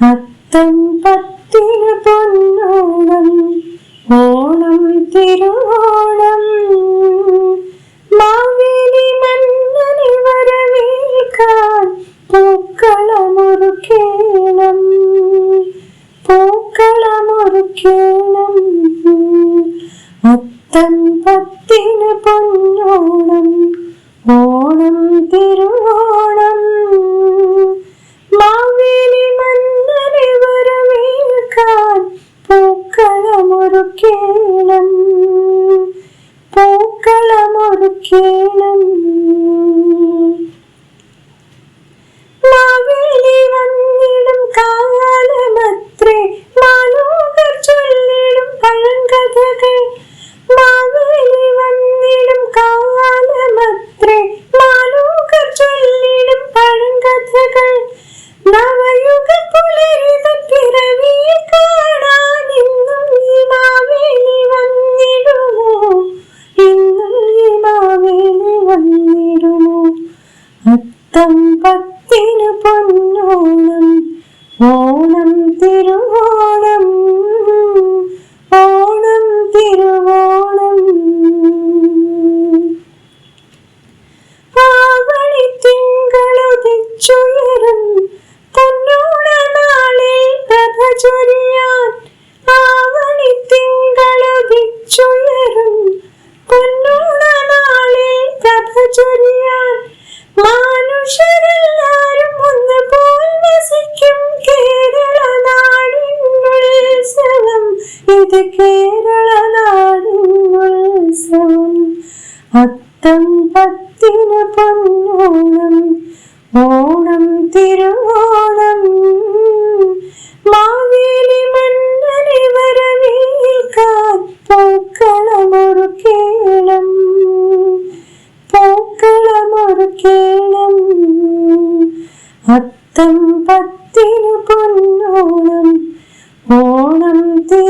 അത്തം പത്തിന് പൊന്നോണം ഓണം തിരുവോണം. മാവേലി മന്നനെ വരവേൽക്കാൻ പൂക്കളമൊരുക്കേണം പൂക്കളമൊരുക്കേണം. അത്തം പത്തിന് പൊന്നോണം ഓണം തിരുവോണം. പൂക്കളമൊരുക്കേണം മാവേലി വന്നിടും കാലമത്രേ മാലോകർ ചൊല്ലിടും പഴങ്കഥകൾ. മാവേലി വന്നിടും കാലമത്രേ ഓണം പത്തിന് പൊന്നോണം ഓണം തിരുവോണം. മാവേലി മന്നനെ വരവേൽക്കാൻ പൂക്കളമൊരു കേളം. അത്തം പത്തിന് പൊന്നോണം ഓണം തിരുവോണം